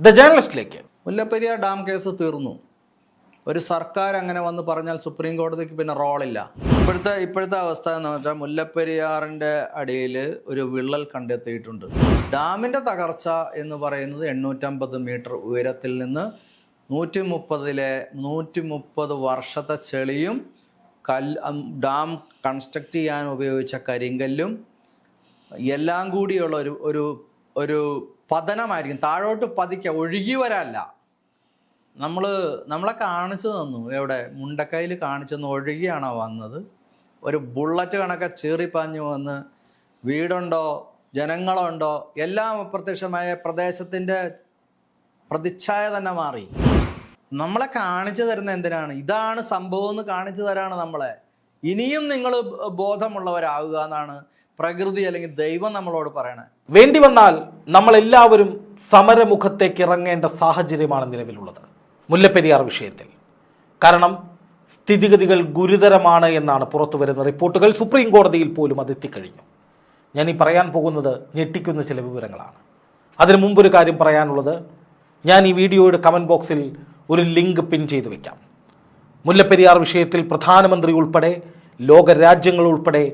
The ജേർണലിസ്റ്റിലേക്ക് Mullaperiyar dam case തീർന്നു. ഒരു സർക്കാർ അങ്ങനെ വന്ന് പറഞ്ഞാൽ സുപ്രീം കോടതിക്ക് പിന്നെ റോളില്ല. ഇപ്പോഴത്തെ ഇപ്പോഴത്തെ അവസ്ഥ എന്ന് വെച്ചാൽ മുല്ലപ്പെരിയാറിന്റെ അടിയിൽ ഒരു വിള്ളൽ കണ്ടെത്തിയിട്ടുണ്ട്. ഡാമിന്റെ തകർച്ച എന്ന് പറയുന്നത് എണ്ണൂറ്റമ്പത് മീറ്റർ ഉയരത്തിൽ നിന്ന് നൂറ്റി മുപ്പതിലെ നൂറ്റി മുപ്പത് വർഷത്തെ ചെളിയും കല്ല് ഡാം കൺസ്ട്രക്ട് ചെയ്യാൻ ഉപയോഗിച്ച കരിങ്കല്ലും എല്ലാം കൂടിയുള്ള ഒരു ഒരു ഒരു പതനമായിരിക്കും. താഴോട്ട് പതിക്ക ഒഴുകി വരാല്ല നമ്മൾ നമ്മളെ കാണിച്ചു തന്നു. എവിടെ? മുണ്ടക്കൈയിൽ കാണിച്ചു തന്നു. ഒഴുകിയാണോ വന്നത്? ഒരു ബുള്ളറ്റ് കണക്കെ ചീറിപ്പാഞ്ഞു വന്ന് വീടുണ്ടോ? ജനങ്ങളുണ്ടോ? എല്ലാം അപ്രത്യക്ഷമായ പ്രദേശത്തിന്റെ പ്രതിച്ഛായ തന്നെ മാറി. നമ്മളെ കാണിച്ചു തരുന്ന എന്തിനാണ്? ഇതാണ് സംഭവം എന്ന് കാണിച്ചു തരാണ് നമ്മളെ. ഇനിയും നിങ്ങൾ ബോധമുള്ളവരാകുക എന്നാണ് പ്രകൃതി അല്ലെങ്കിൽ ദൈവം നമ്മളോട് പറയണേ വേണ്ടി വന്നാൽ നമ്മളെല്ലാവരും സമരമുഖത്തേക്ക് ഇറങ്ങേണ്ട സാഹചര്യമാണ് നിലവിലുള്ളത്. മുല്ലപ്പെരിയാർ വിഷയത്തിൽ. കാരണം സ്ഥിതിഗതികൾ ഗുരുതരമാണ് എന്നാണ് പുറത്തു വരുന്ന റിപ്പോർട്ടുകൾ സുപ്രീം കോടതിയിൽ പോലും അത് എത്തിക്കഴിഞ്ഞു ഞാൻ ഈ പറയാൻ പോകുന്നത് ഞെട്ടിക്കുന്ന ചില വിവരങ്ങളാണ്. അതിനു മുമ്പൊരു കാര്യം പറയാനുള്ളത്. ഞാൻ ഈ വീഡിയോയുടെ കമന്റ് ബോക്സിൽ ഒരു ലിങ്ക് പിൻ ചെയ്ത് വയ്ക്കാം മുല്ലപ്പെരിയാർ വിഷയത്തിൽ പ്രധാനമന്ത്രി ഉൾപ്പെടെ ലോക രാജ്യങ്ങൾ ഉൾപ്പെടെ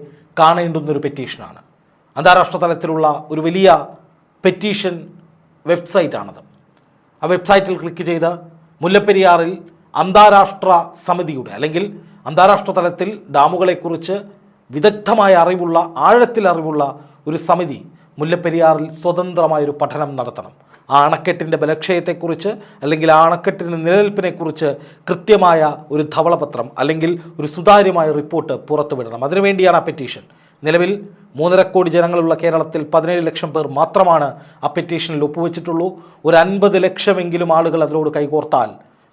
കാണേണ്ടുന്നൊരു പെറ്റീഷനാണ്. അന്താരാഷ്ട്ര തലത്തിലുള്ള ഒരു വലിയ പെറ്റീഷൻ വെബ്സൈറ്റാണത്. ആ വെബ്സൈറ്റിൽ ക്ലിക്ക് ചെയ്ത് മുല്ലപ്പെരിയാറിൽ അന്താരാഷ്ട്ര സമിതിയുടെ അല്ലെങ്കിൽ അന്താരാഷ്ട്ര തലത്തിൽ ഡാമുകളെക്കുറിച്ച് വിദഗ്ധമായ അറിവുള്ള ആഴത്തിൽ അറിവുള്ള ഒരു സമിതി മുല്ലപ്പെരിയാറിൽ സ്വതന്ത്രമായൊരു പഠനം നടത്തണം. ആ അണക്കെട്ടിന്റെ ബലക്ഷയത്തെക്കുറിച്ച് അല്ലെങ്കിൽ ആ അണക്കെട്ടിന്റെ നിലനിൽപ്പിനെക്കുറിച്ച് കൃത്യമായ ഒരു ധവളപത്രം അല്ലെങ്കിൽ ഒരു സുതാര്യമായ റിപ്പോർട്ട് പുറത്തുവിടണം. അതിനുവേണ്ടിയാണ് ആ പെറ്റീഷൻ. നിലവിൽ മൂന്നര കോടി ജനങ്ങളുള്ള കേരളത്തിൽ പതിനേഴ് ലക്ഷം പേർ മാത്രമാണ് ആ പെറ്റീഷനിൽ ഒപ്പുവെച്ചിട്ടുള്ളൂ. ഒരു അൻപത് ലക്ഷമെങ്കിലും ആളുകൾ അതിനോട് കൈകോർത്താൽ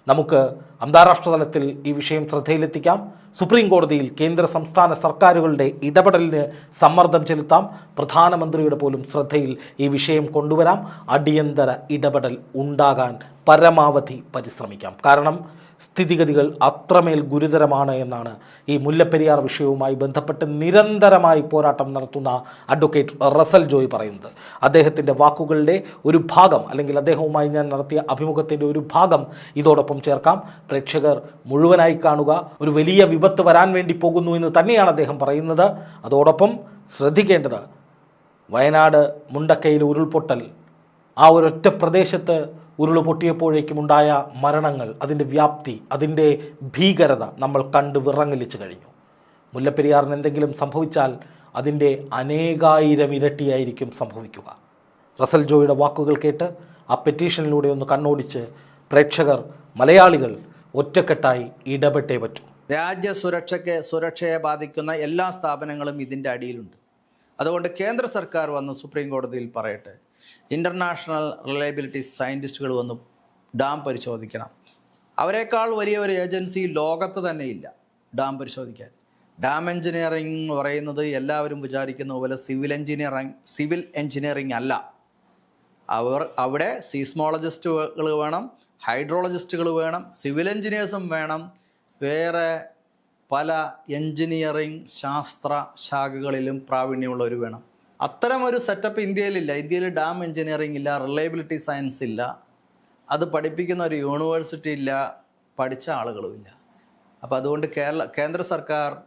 നമുക്ക് അന്താരാഷ്ട്ര തലത്തിൽ ഈ വിഷയം ശ്രദ്ധയിലെത്തിക്കാം. സുപ്രീം കോടതിയിൽ കേന്ദ്ര സംസ്ഥാന സർക്കാരുകളുടെ ഇടപെടലിന് സമ്മർദ്ദം ചെലുത്താം. പ്രധാനമന്ത്രിയുടെ പോലും ശ്രദ്ധയിൽ ഈ വിഷയം കൊണ്ടുവരാം. അടിയന്തര ഇടപെടൽ ഉണ്ടാകാൻ പരമാവധി പരിശ്രമിക്കാം. കാരണം സ്ഥിതിഗതികൾ അത്രമേൽ ഗുരുതരമാണ് എന്നാണ് ഈ മുല്ലപ്പെരിയാർ വിഷയവുമായി ബന്ധപ്പെട്ട് നിരന്തരമായി പോരാട്ടം നടത്തുന്ന അഡ്വക്കേറ്റ് റസൽ ജോയ് പറയുന്നത്. അദ്ദേഹത്തിന്റെ വാക്കുകളുടെ ഒരു ഭാഗം അല്ലെങ്കിൽ അദ്ദേഹവുമായി ഞാൻ നടത്തിയ അഭിമുഖത്തിന്റെ ഒരു ഭാഗം ഇതോടൊപ്പം ചേർക്കാം. പ്രേക്ഷകർ മുഴുവനായി കാണുക. ഒരു വലിയ വിപത്ത് വരാൻ വേണ്ടി പോകുന്നു എന്ന് തന്നെയാണ് അദ്ദേഹം പറയുന്നത്. അതോടൊപ്പം ശ്രദ്ധിക്കേണ്ടത് വയനാട് മുണ്ടക്കയിൽ ഉരുൾപൊട്ടൽ ആ ഒരൊറ്റ പ്രദേശത്ത് ഉരുൾ പൊട്ടിയപ്പോഴേക്കും ഉണ്ടായ മരണങ്ങൾ അതിന്റെ വ്യാപ്തി അതിന്റെ ഭീകരത നമ്മൾ കണ്ട് വിറങ്ങലിച്ച് കഴിഞ്ഞു. മുല്ലപ്പെരിയാറിന് എന്തെങ്കിലും സംഭവിച്ചാൽ അതിന്റെ അനേകായിരം ഇരട്ടിയായിരിക്കും സംഭവിക്കുക. റസൽ ജോയുടെ വാക്കുകൾ കേട്ട് ആ പെറ്റീഷനിലൂടെ ഒന്ന് കണ്ണോടിച്ച് പ്രേക്ഷകർ മലയാളികൾ ഒറ്റക്കെട്ടായി ഇടപെട്ടേ പറ്റൂ. രാജ്യസുരക്ഷയ്ക്ക് സുരക്ഷയെ ബാധിക്കുന്ന എല്ലാ സ്ഥാപനങ്ങളും ഇതിന്റെ അടിയിലുണ്ട്. അതുകൊണ്ട് കേന്ദ്ര സർക്കാർ വന്ന് സുപ്രീം കോടതിയിൽ പറയട്ടെ. ഇന്റർനാഷണൽ റിലയബിലിറ്റി സയന്റിസ്റ്റുകൾ വന്ന് ഡാം പരിശോധിക്കണം. അവരെക്കാൾ വലിയ ഒരു ഏജൻസി ലോകത്ത് തന്നെ ഇല്ല ഡാം പരിശോധിക്കാൻ. ഡാം എഞ്ചിനീയറിംഗ് എന്ന് പറയുന്നത് എല്ലാവരും വിചാരിക്കുന്ന പോലെ സിവിൽ എഞ്ചിനീയറിംഗ് സിവിൽ എഞ്ചിനീയറിംഗ് അല്ല. അവർ അവിടെ സീസ്മോളജിസ്റ്റുകൾ വേണം ഹൈഡ്രോളജിസ്റ്റുകൾ വേണം സിവിൽ എഞ്ചിനീയേഴ്സും വേണം. വേറെ പല എഞ്ചിനീയറിംഗ് ശാസ്ത്ര ശാഖകളിലും പ്രാവീണ്യമുള്ളവർ വേണം. അത്തരം ഒരു സെറ്റപ്പ് ഇന്ത്യയിലില്ല. ഇന്ത്യയിൽ ഡാം എഞ്ചിനീയറിംഗ് ഇല്ല റിലയബിലിറ്റി സയൻസ് ഇല്ല. അത് പഠിപ്പിക്കുന്ന ഒരു യൂണിവേഴ്സിറ്റി ഇല്ല പഠിച്ച ആളുകളും ഇല്ല. അപ്പോൾ അതുകൊണ്ട് കേരള കേന്ദ്ര സർക്കാർ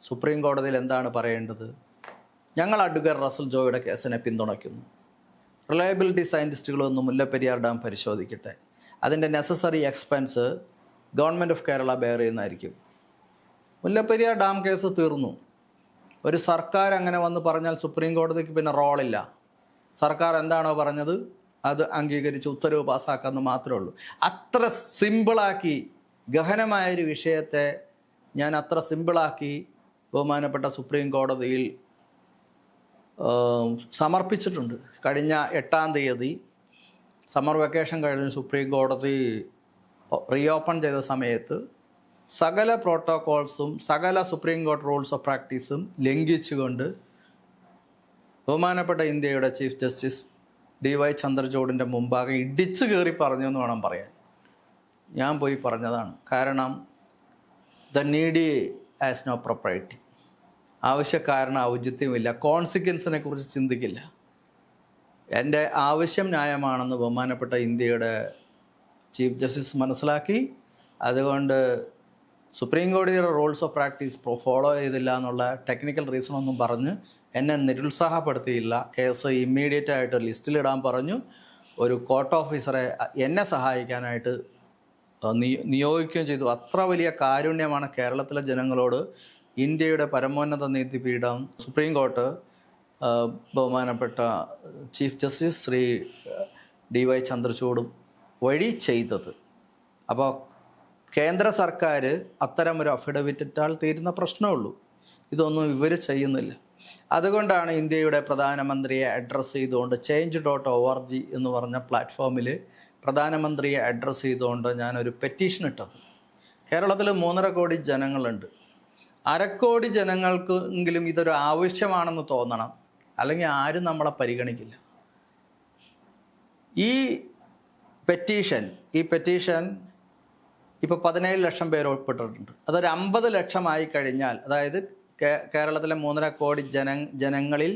സുപ്രീം കോടതിയിൽ എന്താണ് പറയേണ്ടത്? ഞങ്ങൾ അഡ്വക്കേറ്റ് റസൽ ജോയുടെ കേസിനെ പിന്തുണയ്ക്കുന്നു. റിലയബിലിറ്റി സയന്റിസ്റ്റുകളൊന്നും മുല്ലപ്പെരിയാർ ഡാം പരിശോധിക്കട്ടെ. അതിന്റെ necessary expense government of Kerala bear ചെയ്യുന്നതായിരിക്കും. മുല്ലപ്പെരിയാർ ഡാം കേസ് തീർന്നു. ഒരു സർക്കാർ അങ്ങനെ വന്ന് പറഞ്ഞാൽ സുപ്രീം കോടതിക്ക് പിന്നെ റോളില്ല. സർക്കാർ എന്താണോ പറഞ്ഞത്? അത് അംഗീകരിച്ച് ഉത്തരവ് പാസ്സാക്കാമെന്ന് മാത്രമേ ഉള്ളൂ. അത്ര സിമ്പിളാക്കി ഗഹനമായൊരു വിഷയത്തെ ഞാൻ അത്ര സിമ്പിളാക്കി ബഹുമാനപ്പെട്ട സുപ്രീം കോടതിയിൽ സമർപ്പിച്ചിട്ടുണ്ട്. കഴിഞ്ഞ എട്ടാം തീയതി സമ്മർ വെക്കേഷൻ കഴിഞ്ഞ് സുപ്രീം കോടതി റീ ഓപ്പൺ ചെയ്ത സമയത്ത് സകല പ്രോട്ടോകോൾസും സകല സുപ്രീം കോർട്ട് റൂൾസ് ഓഫ് പ്രാക്ടീസും ലംഘിച്ചുകൊണ്ട് ബഹുമാനപ്പെട്ട ഇന്ത്യയുടെ ചീഫ് ജസ്റ്റിസ് ഡി വൈ ചന്ദ്രചൂഡിന്റെ മുമ്പാകെ ഇടിച്ചു കയറി പറഞ്ഞു എന്ന് വേണം പറയാൻ. ഞാൻ പോയി പറഞ്ഞതാണ്. കാരണം the needy has no propriety ആവശ്യക്കാരന് ഔചിത്യമില്ല. കോൺസിക്വൻസിനെ കുറിച്ച് ചിന്തിക്കില്ല. എന്റെ ആവശ്യം ന്യായമാണെന്ന് ബഹുമാനപ്പെട്ട ഇന്ത്യയുടെ ചീഫ് ജസ്റ്റിസ് മനസ്സിലാക്കി. അതുകൊണ്ട് സുപ്രീം കോടതിയുടെ റൂൾസ് ഓഫ് പ്രാക്ടീസ് ഫോളോ ചെയ്തില്ല എന്നുള്ള ടെക്നിക്കൽ റീസൺ ഒന്നും പറഞ്ഞ് എന്നെ നിരുത്സാഹപ്പെടുത്തിയില്ല. കേസ് ഇമ്മീഡിയറ്റ് ആയിട്ട് ലിസ്റ്റിലിടാൻ പറഞ്ഞു. ഒരു കോർട്ട് ഓഫീസറെ എന്നെ സഹായിക്കാനായിട്ട് നിയോഗിക്കുകയും ചെയ്തു. അത്ര വലിയ കാരുണ്യമാണ് കേരളത്തിലെ ജനങ്ങളോട് ഇന്ത്യയുടെ പരമോന്നത നീതിപീഠം സുപ്രീം കോർട്ട് ബഹുമാനപ്പെട്ട chief justice Shri D Y ചന്ദ്രചൂഡും വഴി ചെയ്തത്. അപ്പോൾ കേന്ദ്ര സർക്കാർ അത്തരം ഒരു അഫിഡവിറ്റ് ഇട്ടാൽ തീരുന്ന പ്രശ്നമുള്ളൂ. ഇതൊന്നും ഇവർ ചെയ്യുന്നില്ല. അതുകൊണ്ടാണ് ഇന്ത്യയുടെ പ്രധാനമന്ത്രിയെ അഡ്രസ്സ് ചെയ്തുകൊണ്ട് change dot O R G എന്ന് പറഞ്ഞ പ്ലാറ്റ്ഫോമിൽ പ്രധാനമന്ത്രിയെ അഡ്രസ്സ് ചെയ്തുകൊണ്ട് ഞാനൊരു പെറ്റീഷൻ ഇട്ടത്. കേരളത്തിൽ മൂന്നര കോടി ജനങ്ങളുണ്ട്. അരക്കോടി ജനങ്ങൾക്ക് എങ്കിലും ഇതൊരു ആവശ്യമാണെന്ന് തോന്നണം. അല്ലെങ്കിൽ ആരും നമ്മളെ പരിഗണിക്കില്ല. ഈ പെറ്റീഷൻ ഈ പെറ്റീഷൻ ഇപ്പോൾ പതിനേഴ് ലക്ഷം പേര് ഉൾപ്പെട്ടിട്ടുണ്ട്. അതൊരു അമ്പത് ലക്ഷമായി കഴിഞ്ഞാൽ അതായത് കേരളത്തിലെ മൂന്നര കോടി ജന ജനങ്ങളിൽ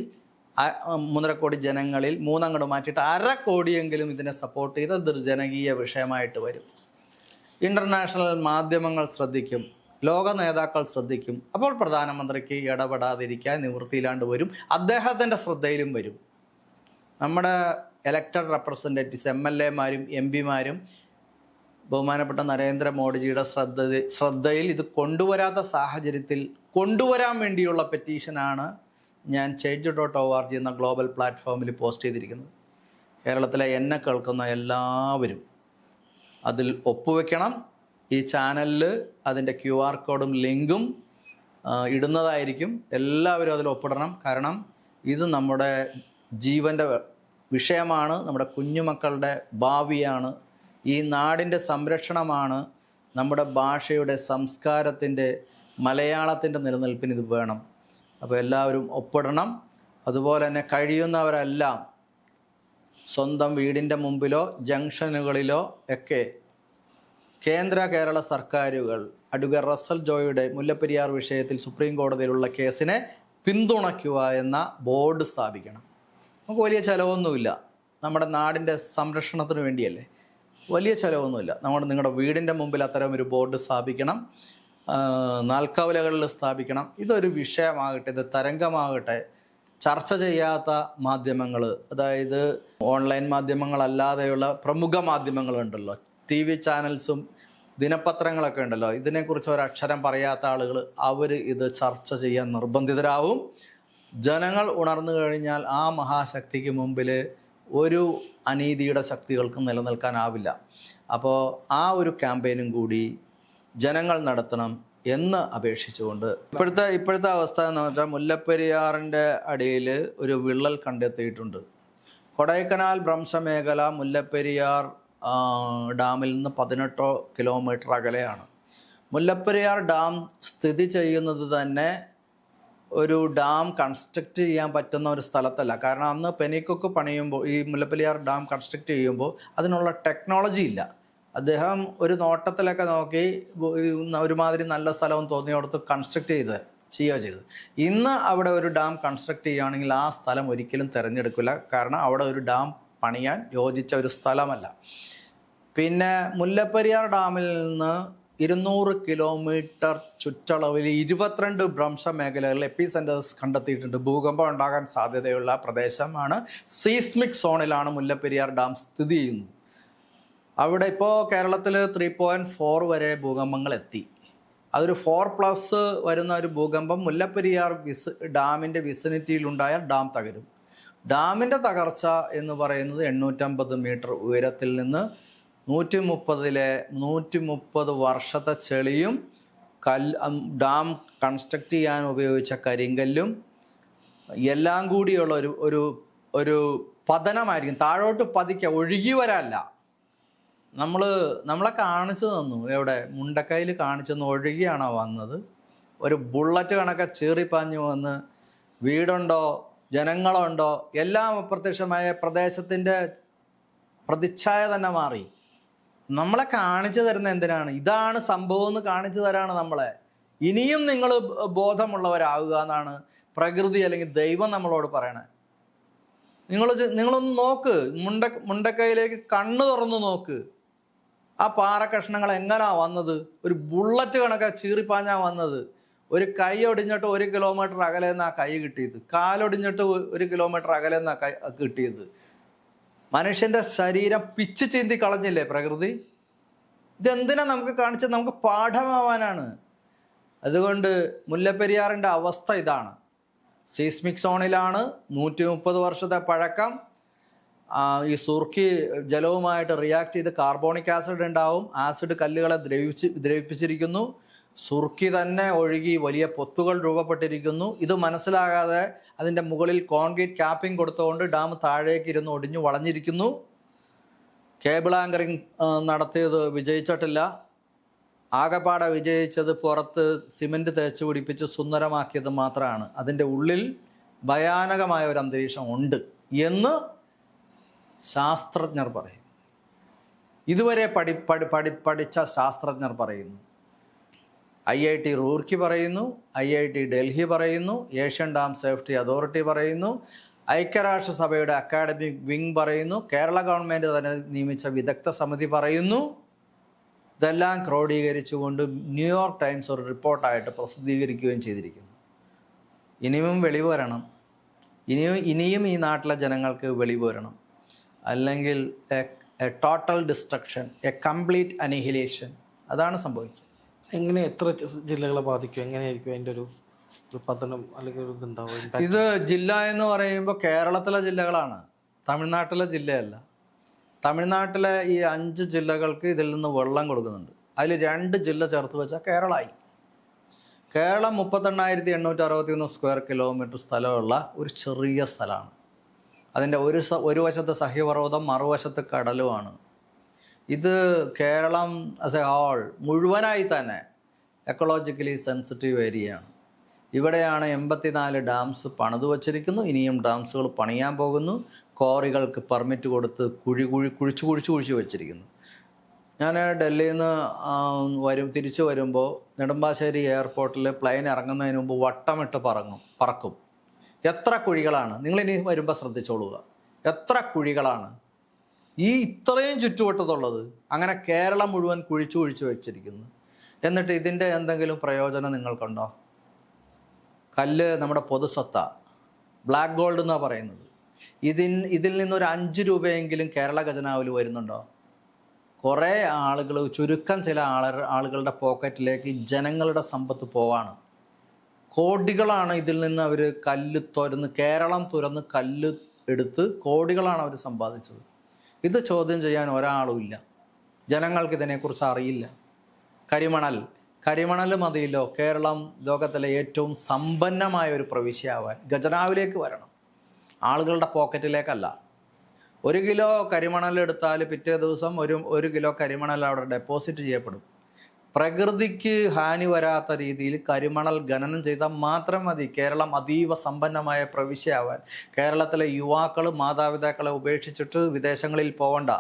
മൂന്നര കോടി ജനങ്ങളിൽ മൂന്നങ്ങോട്ട് മാറ്റിയിട്ട് അര കോടിയെങ്കിലും ഇതിനെ സപ്പോർട്ട് ചെയ്ത് ദുർജനകീയ ജനകീയ വിഷയമായിട്ട് വരും. ഇന്റർനാഷണൽ മാധ്യമങ്ങൾ ശ്രദ്ധിക്കും ലോക നേതാക്കൾ ശ്രദ്ധിക്കും. അപ്പോൾ പ്രധാനമന്ത്രിക്ക് ഇടപെടാതിരിക്കാൻ നിവൃത്തിയിലാണ്ട് വരും. അദ്ദേഹത്തിന്റെ ശ്രദ്ധയിലും വരും. നമ്മുടെ ഇലക്ടഡ് റെപ്രസെന്റേറ്റീവ്സ് എം എൽ എമാരും എം പിമാരും ബഹുമാനപ്പെട്ട നരേന്ദ്ര നരേന്ദ്രമോദിജിയുടെ ശ്രദ്ധ ശ്രദ്ധയിൽ ഇത് കൊണ്ടുവരാത്ത സാഹചര്യത്തിൽ കൊണ്ടുവരാൻ വേണ്ടിയുള്ള പെറ്റീഷനാണ് ഞാൻ change dot O R G എന്ന ഗ്ലോബൽ പ്ലാറ്റ്ഫോമിൽ പോസ്റ്റ് ചെയ്തിരിക്കുന്നത്. കേരളത്തിലെ എന്നെ കേൾക്കുന്ന എല്ലാവരും അതിൽ ഒപ്പുവെക്കണം. ഈ ചാനലിൽ അതിന്റെ ക്യു ആർ കോഡും ലിങ്കും ഇടുന്നതായിരിക്കും. എല്ലാവരും അതിൽ ഒപ്പിടണം. കാരണം ഇത് നമ്മുടെ ജീവന്റെ വിഷയമാണ്. നമ്മുടെ കുഞ്ഞുമക്കളുടെ ഭാവിയാണ്. ഈ നാടിന്റെ സംരക്ഷണമാണ് നമ്മുടെ ഭാഷയുടെ സംസ്കാരത്തിന്റെ മലയാളത്തിന്റെ നിലനിൽപ്പിന് ഇത് വേണം. അപ്പോൾ എല്ലാവരും ഒപ്പിടണം. അതുപോലെ തന്നെ കഴിയുന്നവരെല്ലാം സ്വന്തം വീടിന്റെ മുമ്പിലോ ജംഗ്ഷനുകളിലോ ഒക്കെ കേന്ദ്ര കേരള സർക്കാരുകൾ അഡ്വക്കേറ്റ് റസൽ ജോയുടെ മുല്ലപ്പെരിയാർ വിഷയത്തിൽ സുപ്രീം കോടതിയിലുള്ള കേസിനെ പിന്തുണയ്ക്കുക എന്ന ബോർഡ് സ്ഥാപിക്കണം. നമുക്ക് വലിയ ചിലവൊന്നുമില്ല. നമ്മുടെ നാടിന്റെ സംരക്ഷണത്തിന് വേണ്ടിയല്ലേ? വലിയ ചിലവൊന്നുമില്ല. നമ്മുടെ നിങ്ങളുടെ വീടിന്റെ മുമ്പിൽ അത്തരം ഒരു ബോർഡ് സ്ഥാപിക്കണം. നാൽക്കവലകളിൽ സ്ഥാപിക്കണം. ഇതൊരു വിഷയമാകട്ടെ ഇത് തരംഗമാകട്ടെ ചർച്ച ചെയ്യാത്ത മാധ്യമങ്ങൾ അതായത് ഓൺലൈൻ മാധ്യമങ്ങളല്ലാതെയുള്ള പ്രമുഖ മാധ്യമങ്ങളുണ്ടല്ലോ. ടി വി ചാനൽസും ദിനപത്രങ്ങളൊക്കെ ഉണ്ടല്ലോ. ഇതിനെക്കുറിച്ച് ഒരക്ഷരം പറയാത്ത ആളുകൾ അവർ ഇത് ചർച്ച ചെയ്യാൻ നിർബന്ധിതരാവും. ജനങ്ങൾ ഉണർന്നു കഴിഞ്ഞാൽ ആ മഹാശക്തിക്ക് മുമ്പിൽ ഒരു അനീതിയുടെ ശക്തികൾക്കും നിലനിൽക്കാനാവില്ല. അപ്പോൾ ആ ഒരു ക്യാമ്പയിനും കൂടി ജനങ്ങൾ നടത്തണം എന്ന് അപേക്ഷിച്ചുകൊണ്ട് ഇപ്പോഴത്തെ ഇപ്പോഴത്തെ അവസ്ഥ എന്ന് വെച്ചാൽ മുല്ലപ്പെരിയാറിന്റെ അടിയിൽ ഒരു വിള്ളൽ കണ്ടെത്തിയിട്ടുണ്ട്. കൊടൈക്കനാൽ ഭ്രംശമേഖല മുല്ലപ്പെരിയാർ ഡാമിൽ നിന്ന് പതിനെട്ടോ കിലോമീറ്റർ അകലെയാണ്. മുല്ലപ്പെരിയാർ ഡാം സ്ഥിതി ചെയ്യുന്നത് തന്നെ ഒരു ഡാം കൺസ്ട്രക്റ്റ് ചെയ്യാൻ പറ്റുന്ന ഒരു സ്ഥലത്തല്ല. കാരണം അന്ന് പെനിക്കൊക്കെ പണിയുമ്പോൾ ഈ മുല്ലപ്പെരിയാർ ഡാം കൺസ്ട്രക്റ്റ് ചെയ്യുമ്പോൾ അതിനുള്ള ടെക്നോളജി ഇല്ല. അദ്ദേഹം ഒരു നോട്ടത്തിലൊക്കെ നോക്കി ഒരുമാതിരി നല്ല സ്ഥലവും തോന്നിയോടത്ത് കൺസ്ട്രക്റ്റ് ചെയ്ത് ചെയ്യുക ചെയ്തത്. ഇന്ന് അവിടെ ഒരു ഡാം കൺസ്ട്രക്ട് ചെയ്യുകയാണെങ്കിൽ ആ സ്ഥലം ഒരിക്കലും തിരഞ്ഞെടുക്കില്ല. കാരണം അവിടെ ഒരു ഡാം പണിയാൻ യോജിച്ച ഒരു സ്ഥലമല്ല. പിന്നെ മുല്ലപ്പെരിയാർ ഡാമിൽ നിന്ന് ഇരുന്നൂറ് കിലോമീറ്റർ ചുറ്റളവിൽ ഇരുപത്തിരണ്ട് ഭ്രംശ മേഖലകളിൽ എപ്പി സെന്റേഴ്സ് കണ്ടെത്തിയിട്ടുണ്ട്. ഭൂകമ്പം ഉണ്ടാകാൻ സാധ്യതയുള്ള പ്രദേശമാണ്. സീസ്മിക് സോണിലാണ് മുല്ലപ്പെരിയാർ ഡാം സ്ഥിതി ചെയ്യുന്നത്. അവിടെ ഇപ്പോൾ കേരളത്തിൽ ത്രീ പോയിന്റ് ഫോർ വരെ ഭൂകമ്പങ്ങൾ എത്തി. അതൊരു ഫോർ പ്ലസ് വരുന്ന ഒരു ഭൂകമ്പം മുല്ലപ്പെരിയാർ വിസ് ഡാമിന്റെ വിസിനിറ്റിയിലുണ്ടായ ഡാം തകരും. ഡാമിന്റെ തകർച്ച എന്ന് പറയുന്നത് എണ്ണൂറ്റമ്പത് മീറ്റർ ഉയരത്തിൽ നിന്ന് നൂറ്റി മുപ്പതിലെ നൂറ്റി മുപ്പത് വർഷത്തെ ചെളിയും കൽ ഡാം കൺസ്ട്രക്റ്റ് ചെയ്യാൻ ഉപയോഗിച്ച കരിങ്കല്ലും എല്ലാം കൂടിയുള്ള ഒരു ഒരു ഒരു പതനമായിരിക്കും. താഴോട്ട് പതിക്കുക ഒഴുകി വരല്ല നമ്മൾ നമ്മളെ കാണിച്ചു തന്നു. എവിടെ? മുണ്ടക്കൈയിൽ കാണിച്ചു തന്നു. ഒഴുകിയാണോ വന്നത്? ഒരു ബുള്ളറ്റ് കണക്കെ ചീറിപ്പാഞ്ഞു വന്ന് വീടുണ്ടോ? ജനങ്ങളുണ്ടോ? എല്ലാം അപ്രത്യക്ഷമായ പ്രദേശത്തിന്റെ പ്രതിച്ഛായ തന്നെ മാറി. നമ്മളെ കാണിച്ചു തരുന്ന എന്തിനാണ്? ഇതാണ് സംഭവം എന്ന് കാണിച്ചു തരാണ് നമ്മളെ. ഇനിയും നിങ്ങൾ ബോധമുള്ളവരാകുക എന്നാണ് പ്രകൃതി അല്ലെങ്കിൽ ദൈവം നമ്മളോട് പറയണേ. നിങ്ങൾ നിങ്ങളൊന്ന് നോക്ക്. മുണ്ട മുണ്ടക്കൈയിലേക്ക് കണ്ണ് തുറന്ന് നോക്ക്. ആ പാറ കഷ്ണങ്ങൾ എങ്ങനാ വന്നത്? ഒരു ബുള്ളറ്റ് കണക്ക ചീറിപ്പാഞ്ഞാ വന്നത്. ഒരു കൈ ഒടിഞ്ഞിട്ട് ഒരു കിലോമീറ്റർ അകലെ നിന്നാ കൈ കിട്ടിയത്? കാലൊടിഞ്ഞിട്ട് ഒരു കിലോമീറ്റർ അകലെ നിന്നാ കൈ കിട്ടിയത്? മനുഷ്യന്റെ ശരീരം പിച്ച് ചീന്തി കളഞ്ഞില്ലേ പ്രകൃതി? ഇതെന്തിനാ നമുക്ക് കാണിച്ചത്? നമുക്ക് പാഠമാവാനാണ്. അതുകൊണ്ട് മുല്ലപ്പെരിയാറിന്റെ അവസ്ഥ ഇതാണ്. സീസ്മിക് സോണിലാണ് നൂറ്റി മുപ്പത് വർഷത്തെ പഴക്കം. ഈ സുർക്കി ജലവുമായിട്ട് റിയാക്ട് ചെയ്ത് കാർബോണിക് ആസിഡ് ഉണ്ടാവും. ആസിഡ് കല്ലുകളെ ദ്രവിച്ച് ദ്രവിപ്പിച്ചിരിക്കുന്നു. സുർക്കി തന്നെ ഒഴുകി വലിയ പൊത്തുകൾ രൂപപ്പെട്ടിരിക്കുന്നു. ഇത് മനസ്സിലാകാതെ അതിന്റെ മുകളിൽ കോൺക്രീറ്റ് ക്യാപ്പിംഗ് കൊടുത്തുകൊണ്ട് ഡാം താഴേക്ക് ഇരുന്ന് ഒടിഞ്ഞു വളഞ്ഞിരിക്കുന്നു. കേബിൾ ആങ്കറിങ് നടത്തിയത് വിജയിച്ചിട്ടില്ല. ആകെപ്പാടെ വിജയിച്ചത് പുറത്ത് സിമന്റ് തേച്ച് പിടിപ്പിച്ച് സുന്ദരമാക്കിയത് മാത്രമാണ്. അതിന്റെ ഉള്ളിൽ ഭയാനകമായ ഒരു അന്തരീക്ഷം ഉണ്ട് എന്ന് ശാസ്ത്രജ്ഞർ പറയും. ഇതുവരെ പഠി പഠി പഠി പഠിച്ച ശാസ്ത്രജ്ഞർ പറയുന്നു. ഐ ഐ ടി റൂർക്കി പറയുന്നു ഐ ഐ ടി ഡൽഹി പറയുന്നു ഏഷ്യൻ ഡാം സേഫ്റ്റി അതോറിറ്റി പറയുന്നു ഐക്യരാഷ്ട്രസഭയുടെ അക്കാഡമിക് വിങ് പറയുന്നു കേരള ഗവൺമെന്റ് തന്നെ നിയമിച്ച വിദഗ്ധ സമിതി പറയുന്നു. ഇതെല്ലാം ക്രോഡീകരിച്ചുകൊണ്ട് ന്യൂയോർക്ക് ടൈംസ് ഒരു റിപ്പോർട്ടായിട്ട് പ്രസിദ്ധീകരിക്കുകയും ചെയ്തിരിക്കുന്നു. ഇനിയും വെളിവ് വരണം. ഇനിയും ഇനിയും ഈ നാട്ടിലെ ജനങ്ങൾക്ക് വെളിവ് വരണം. അല്ലെങ്കിൽ a total destruction a complete annihilation അതാണ് സംഭവിക്കുക. എങ്ങനെ എത്ര ജില്ലകളെ ബാധിക്കും? എങ്ങനെയായിരിക്കും അതിന്റെ ഒരു പതനം അല്ലെങ്കിൽ ഒരു ഇതുണ്ടാവും? ഇത് ജില്ല എന്ന് പറയുമ്പോൾ കേരളത്തിലെ ജില്ലകളാണ്. തമിഴ്നാട്ടിലെ ജില്ലയല്ല. തമിഴ്നാട്ടിലെ ഈ അഞ്ച് ജില്ലകൾക്ക് ഇതിൽ നിന്ന് വെള്ളം കൊടുക്കുന്നുണ്ട്. അതിൽ രണ്ട് ജില്ല ചേർത്ത് വെച്ചാൽ കേരളമായി കേരളം മുപ്പത്തെണ്ണായിരത്തി എണ്ണൂറ്റി അറുപത്തി ഒന്ന് സ്ക്വയർ കിലോമീറ്റർ സ്ഥലമുള്ള ഒരു ചെറിയ സ്ഥലമാണ്. അതിന്റെ ഒരു ഒരു വശത്ത് സഹ്യപർവതം മറുവശത്ത് കടലുമാണ്. ഇത് കേരളം ആസ് എ ഹോൾ മുഴുവനായി തന്നെ എക്കോളജിക്കലി സെൻസിറ്റീവ് ഏരിയയാണ് ഇവിടെയാണ് എൺപത്തിനാല് ഡാംസ് പണിത് വച്ചിരിക്കുന്നു. ഇനിയും ഡാംസുകൾ പണിയാൻ പോകുന്നു. കോറികൾക്ക് പെർമിറ്റ് കൊടുത്ത് കുഴി കുഴി കുഴിച്ച് കുഴിച്ച് കുഴിച്ച് വെച്ചിരിക്കുന്നു. ഞാൻ ഡൽഹിയിൽ നിന്ന് വരും തിരിച്ചു വരുമ്പോൾ നെടുമ്പാശ്ശേരി എയർപോർട്ടിൽ പ്ലെയിൻ ഇറങ്ങുന്നതിന് മുമ്പ് വട്ടമിട്ട് പറങ്ങും പറക്കും. എത്ര കുഴികളാണ്? നിങ്ങളിനി വരുമ്പോൾ ശ്രദ്ധിച്ചോളുക. എത്ര കുഴികളാണ്? ഈ ഇത്രയും ചുറ്റുവട്ടത്തുള്ളത് അങ്ങനെ കേരളം മുഴുവൻ കുഴിച്ചു കുഴിച്ചു വെച്ചിരിക്കുന്നു. എന്നിട്ട് ഇതിന്റെ എന്തെങ്കിലും പ്രയോജനം നിങ്ങൾക്കുണ്ടോ? കല്ല് നമ്മുടെ പൊതുസ്വത്ത ബ്ലാക്ക് ഗോൾഡ് എന്നാണ് പറയുന്നത്. ഇതിൻ ഇതിൽ നിന്നൊരു അഞ്ച് രൂപയെങ്കിലും കേരള ഖജനാവിൽ വരുന്നുണ്ടോ? കുറേ ആളുകൾ ചുരുക്കം ചില ആള ആളുകളുടെ പോക്കറ്റിലേക്ക് ജനങ്ങളുടെ സമ്പത്ത് പോവാണ്. കോടികളാണ് ഇതിൽ നിന്ന് അവർ കല്ല് തുരന്ന് കേരളം തുറന്ന് കല്ല് എടുത്ത് കോടികളാണ് അവർ സമ്പാദിച്ചത്. ഇത് ചോദ്യം ചെയ്യാൻ ഒരാളുമില്ല ജനങ്ങൾക്ക് ഇതിനെക്കുറിച്ച് അറിയില്ല. കരിമണൽ. കരിമണൽ മതിയല്ലോ. കേരളം ലോകത്തിലെ ഏറ്റവും സമ്പന്നമായ ഒരു പ്രവിശ്യയാവാൻ ഖജനാവിലേക്ക് വരണം. ആളുകളുടെ പോക്കറ്റിലേക്കല്ല. ഒരു കിലോ കരിമണൽ എടുത്താൽ പിറ്റേ ദിവസം ഒരു ഒരു കിലോ കരിമണൽ അവിടെ ഡെപ്പോസിറ്റ് ചെയ്യപ്പെടും. പ്രകൃതിക്ക് ഹാനി വരാത്ത രീതിയിൽ കരിമണൽ ഖനനം ചെയ്താൽ മാത്രം മതി. കേരളം അതീവ സമ്പന്നമായ പ്രവിശ്യയാവാൻ. കേരളത്തിലെ യുവാക്കൾ മാതാപിതാക്കളെ ഉപേക്ഷിച്ചിട്ട് വിദേശങ്ങളിൽ പോകണ്ട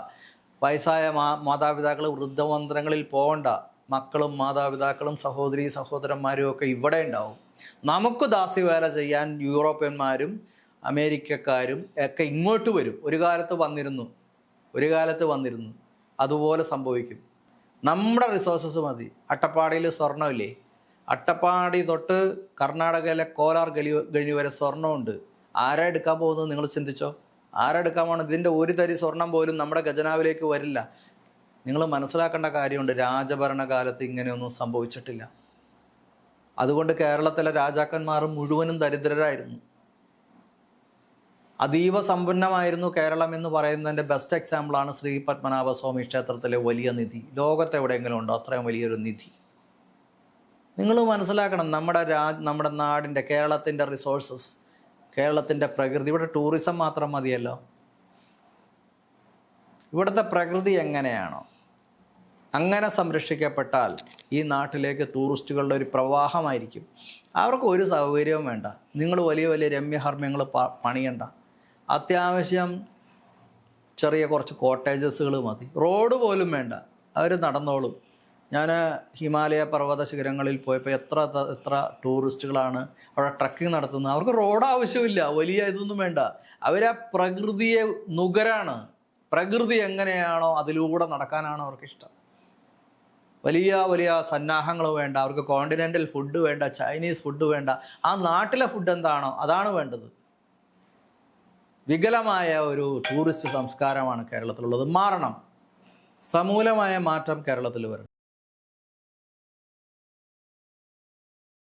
വയസ്സായ മാ മാതാപിതാക്കൾ വൃദ്ധമന്ത്രങ്ങളിൽ പോകണ്ട മക്കളും മാതാപിതാക്കളും സഹോദരി സഹോദരന്മാരും ഒക്കെ ഇവിടെ ഉണ്ടാവും. നമുക്ക് ദാസ്യവേല ചെയ്യാൻ യൂറോപ്യന്മാരും അമേരിക്കക്കാരും ഒക്കെ ഇങ്ങോട്ട് വരും. ഒരു കാലത്ത് വന്നിരുന്നു. ഒരു കാലത്ത് വന്നിരുന്നു. അതുപോലെ സംഭവിക്കും. നമ്മുടെ റിസോഴ്സസ് മതി. അട്ടപ്പാടിയിൽ സ്വർണമില്ലേ? അട്ടപ്പാടി തൊട്ട് കർണാടകയിലെ കോലാർ ഗലി ഗഴി വരെ സ്വർണമുണ്ട്. ആരാ എടുക്കാൻ പോകുന്നത് നിങ്ങൾ ചിന്തിച്ചോ? ആരാ എടുക്കാൻ പോകുന്നത് ഇതിന്റെ ഒരു തരി സ്വർണം പോലും നമ്മുടെ ഖജനാവിലേക്ക് വരില്ല. നിങ്ങൾ മനസ്സിലാക്കേണ്ട കാര്യമുണ്ട് രാജഭരണകാലത്ത് ഇങ്ങനെയൊന്നും സംഭവിച്ചിട്ടില്ല. അതുകൊണ്ട് കേരളത്തിലെ രാജാക്കന്മാർ മുഴുവനും ദരിദ്രരായിരുന്നു. അതീവ സമ്പന്നമായിരുന്നു കേരളം എന്ന് പറയുന്നതിന്റെ ബെസ്റ്റ് എക്സാമ്പിളാണ് ശ്രീ പത്മനാഭസ്വാമി ക്ഷേത്രത്തിലെ വലിയ നിധി. ലോകത്ത് എവിടെയെങ്കിലും ഉണ്ടോ? അത്രയും വലിയൊരു നിധി. നിങ്ങൾ മനസ്സിലാക്കണം നമ്മുടെ രാ നമ്മുടെ നാടിന്റെ കേരളത്തിന്റെ റിസോഴ്സസ് കേരളത്തിന്റെ പ്രകൃതി. ഇവിടെ ടൂറിസം മാത്രം മതിയല്ലോ. ഇവിടുത്തെ പ്രകൃതി എങ്ങനെയാണോ? അങ്ങനെ സംരക്ഷിക്കപ്പെട്ടാൽ ഈ നാട്ടിലേക്ക് ടൂറിസ്റ്റുകളുടെ ഒരു പ്രവാഹമായിരിക്കും. അവർക്ക് ഒരു സൗകര്യവും വേണ്ട. നിങ്ങൾ വലിയ വലിയ രമ്യഹർമ്മ്യങ്ങൾ പണിയണ്ട. അത്യാവശ്യം ചെറിയ കുറച്ച് കോട്ടേജസുകൾ മതി. റോഡ് പോലും വേണ്ട. അവർ നടന്നോളും. ഞാൻ ഹിമാലയ പർവത ശിഖരങ്ങളിൽ പോയപ്പോൾ എത്ര എത്ര ടൂറിസ്റ്റുകളാണ് അവിടെ ട്രക്കിംഗ് നടത്തുന്നത്. അവർക്ക് റോഡ് ആവശ്യമില്ല. വലിയ ഇതൊന്നും വേണ്ട. അവരാ പ്രകൃതിയെ നുകരാണ്. പ്രകൃതി എങ്ങനെയാണോ അതിലൂടെ നടക്കാനാണ് അവർക്ക് ഇഷ്ടം വലിയ വലിയ സന്നാഹങ്ങൾ വേണ്ട. അവർക്ക് കോണ്ടിനെന്റൽ ഫുഡ് വേണ്ട ചൈനീസ് ഫുഡ് വേണ്ട. ആ നാട്ടിലെ ഫുഡ് എന്താണോ അതാണ് വേണ്ടത്. വികലമായ ഒരു ടൂറിസ്റ്റ് സംസ്കാരമാണ് കേരളത്തിലുള്ളത്. മാറണം. സമൂലമായ മാറ്റം കേരളത്തിൽ വരണം.